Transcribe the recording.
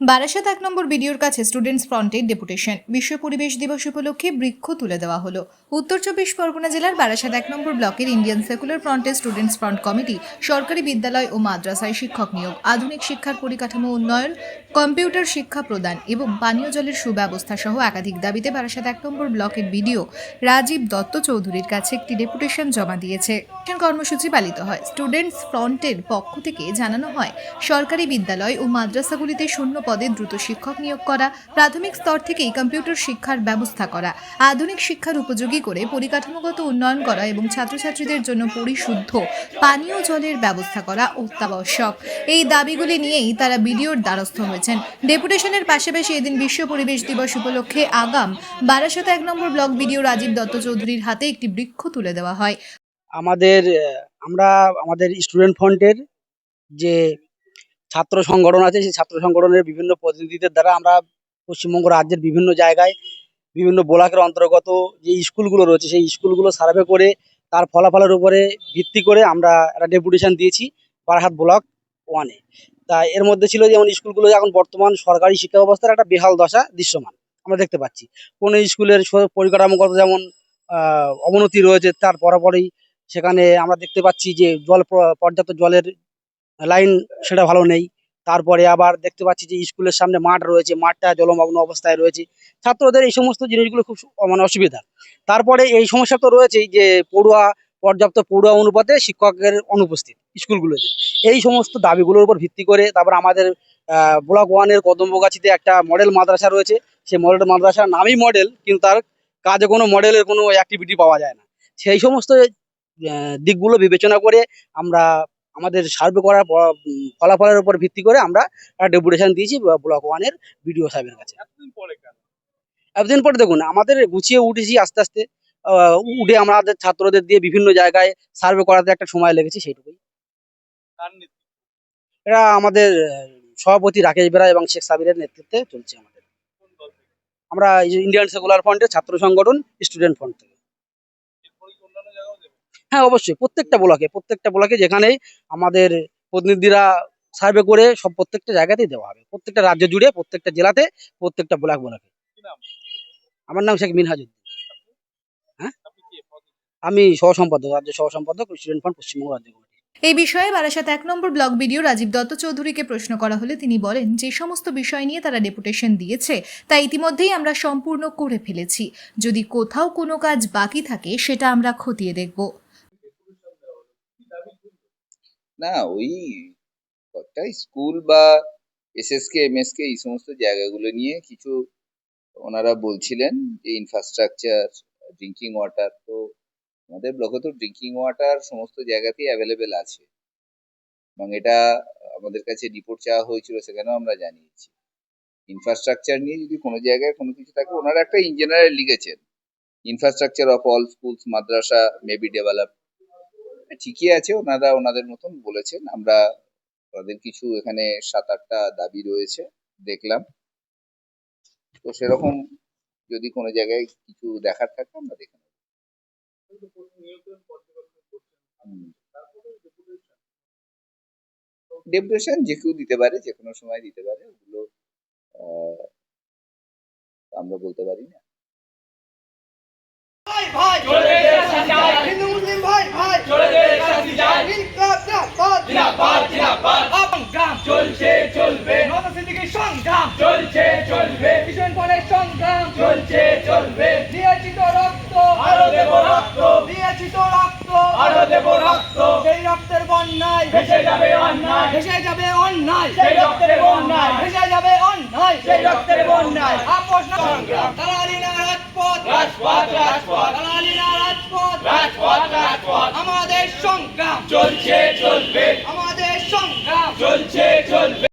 বারাসাত এক নম্বর বিডিওর কাছে স্টুডেন্টস ফ্রন্টের ডেপুটেশন বিশ্ব পরিবেশ দিবস উপলক্ষে বৃক্ষ তুলে দেওয়া হলো। উত্তর চব্বিশ পরগনা জেলার বারাসাত এক নম্বর ব্লকের ইন্ডিয়ান সেকুলার ফ্রন্টের স্টুডেন্টস ফ্রন্ট কমিটি সরকারি বিদ্যালয় ও মাদ্রাসায় শিক্ষক নিয়োগ, আধুনিক শিক্ষার পরিকাঠামো উন্নয়ন, কম্পিউটার শিক্ষা প্রদান এবং পানীয় জলের সুব্যবস্থা সহ একাধিক দাবিতে বারাসাত এক নম্বর ব্লকের বিডিও রাজীব দত্ত চৌধুরীর কাছে একটি ডেপুটেশন জমা দিয়েছে। কর্মসূচি পালিত হয়। স্টুডেন্টস ফ্রন্টের পক্ষ থেকে জানানো হয়, সরকারি বিদ্যালয় ও মাদ্রাসাগুলিতে শূন্য পদে দ্রুত শিক্ষক নিয়োগ করা, প্রাথমিক স্তর থেকেই কম্পিউটার শিক্ষার ব্যবস্থা করা, আধুনিক শিক্ষার উপযোগী করে পরিকাঠামোগত উন্নয়ন করা এবং ছাত্রছাত্রীদের জন্য পরিশুদ্ধ পানীয় জলের ব্যবস্থা করা অত্যাবশ্যক। এই দাবিগুলি নিয়েই তারা বিডিওর দ্বারস্থ হয়েছেন। ডেপুটেশনের পাশাপাশি এদিন বিশ্ব পরিবেশ দিবস উপলক্ষে আগাম বারাসাত এক নম্বর ব্লক বিডিও রাজীব দত্ত চৌধুরীর হাতে একটি বৃক্ষ তুলে দেওয়া হয়। আমাদের, আমরা আমাদের স্টুডেন্ট ফ্রন্টের যে ছাত্র সংগঠন আছে, সেই ছাত্র সংগঠনের বিভিন্ন প্রতিনিধিদের দ্বারা আমরা পশ্চিমবঙ্গ রাজ্যের বিভিন্ন জায়গায় বিভিন্ন ব্লকের অন্তর্গত যে স্কুলগুলো রয়েছে, সেই স্কুলগুলো সার্ভে করে তার ফলাফলের উপরে ভিত্তি করে আমরা একটা ডেপুটেশন দিয়েছি বারাহাত ব্লক ওয়ানে তা এর মধ্যে ছিল যেমন স্কুলগুলো এখন বর্তমান সরকারি শিক্ষা ব্যবস্থার একটা বেহাল দশা দৃশ্যমান, আমরা দেখতে পাচ্ছি। কোনো স্কুলের পরিকাঠামোগত যেমন অবনতি রয়েছে, তার পরপরই সেখানে আমরা দেখতে পাচ্ছি যে জল পর্যাপ্ত জলের লাইন সেটা ভালো নেই। তারপরে আবার দেখতে পাচ্ছি যে স্কুলের সামনে মাঠ রয়েছে, মাঠটা জলমগ্ন অবস্থায় রয়েছে। ছাত্রদের এই সমস্ত জিনিসগুলো খুব মানে অসুবিধা। তারপরে এই সমস্যা তো রয়েছেই যে পড়ুয়া, পর্যাপ্ত পড়ুয়া অনুপাতে শিক্ষকের অনুপস্থিত স্কুলগুলোতে। এই সমস্ত দাবিগুলোর উপর ভিত্তি করে তারপর আমাদের ব্লক ওয়ানের কদম্বগাছিতে একটা মডেল মাদ্রাসা রয়েছে। সেই মডেল মাদ্রাসার নামই মডেল, কিন্তু তার কাজে কোনো মডেলের কোনো অ্যাক্টিভিটি পাওয়া যায় না। সেই সমস্ত দিকগুলো বিবেচনা করে আমরা আমাদের সার্ভে করার ফলাফলের উপর ভিত্তি করে আমরা ডেপুটেশন দিয়েছি ব্লক ওয়ানের বিডিও সাহেবের কাছে। এতদিন পরে দেখুন আমাদের গুছিয়ে উঠেছি আস্তে আস্তে উঠে আমাদের ছাত্রদের দিয়ে বিভিন্ন জায়গায় সার্ভে করাতে একটা সময় লেগেছে সেইটুকুই। এটা আমাদের সভাপতি রাকেশ বেরা এবং শেখ সাবিরের নেতৃত্বে চলছে আমাদের। আমরা ইন্ডিয়ান সেকুলার ফ্রন্টের ছাত্র সংগঠন স্টুডেন্ট ফ্রন্ট থেকে। হ্যাঁ অবশ্যই। প্রত্যেকটা ব্লকে প্রত্যেকটা ব্লকে যেখানেই আমাদের প্রতিনিধিরা সার্ভে করে সব প্রত্যেকটা জায়গাতেই দেওয়া হবে। প্রত্যেকটা রাজ্য জুড়ে প্রত্যেকটা জেলাতে প্রত্যেকটা ব্লক ব্লকে। আমার নাম শেখ মিনহাজুদ্দিন হ্যাঁ? আমি সহ সম্পাদক রাজ্য সহ সম্পাদক স্টুডেন্ট ফ্রন্ট পশ্চিমবঙ্গ রাজ্য কমিটি। এই বিষয়ে বারাসাত এক নম্বর ব্লক বিডিও রাজীব দত্ত চৌধুরীকে প্রশ্ন করা হলে তিনি বলেন যে সমস্ত বিষয় নিয়ে তারা ডেপুটেশন দিয়েছে তা ইতিমধ্যেই আমরা সম্পূর্ণ করে ফেলেছি। যদি কোথাও কোনো কাজ বাকি থাকে সেটা আমরা খতিয়ে দেখব। না, ওই কয়েকটা স্কুল বা এস এসএসকে এমএসকে এই সমস্ত জায়গাগুলো নিয়ে কিছু ওনারা বলছিলেন যে ইনফ্রাস্ট্রাকচার ড্রিঙ্কিং ওয়াটার তো আমাদের ব্লকে তো ড্রিঙ্কিং ওয়াটার সমস্ত জায়গাতেই অ্যাভেলেবেল আছে। এবং এটা আমাদের কাছে রিপোর্ট চাওয়া হয়েছিল, সেখানেও আমরা জানিয়েছি। ইনফ্রাস্ট্রাকচার নিয়ে যদি কোনো জায়গায় কোনো কিছু থাকে, ওনারা একটা ইঞ্জিনিয়ার লিখেছেন। Infrastructure of all schools madrasa maybe develop ঠিকই আছে। ওনারা ওনাদের মতন বলেছেন। আমরা ওনাদের কিছু এখানে সাত আটটা দাবি রয়েছে, দেখলাম। তো সেরকম যদি কোনো জায়গায় কিছু দেখার থাকে, আমরা দেখে নেব। ডেপুটেশন যে কেউ দিতে পারে, যে কোনো সময় দিতে পারে, ওগুলো আমরা বলতে পারি না। ভাই ভাই যাবে অন্যায়। সেই রক্তের বন্যায়। ভেসে যাবে অন্যায়। সেই রক্তের বন্যায়। আপোষ না। সংগ্রাম। দালালি না রাজপথ। রাজপথ রাজপথ। দালালি না রাজপথ। রাজপথ রাজপথ। আমাদের সংগ্রাম। চলছে চলবে। আমাদের সংগ্রাম। চলছে চলবে।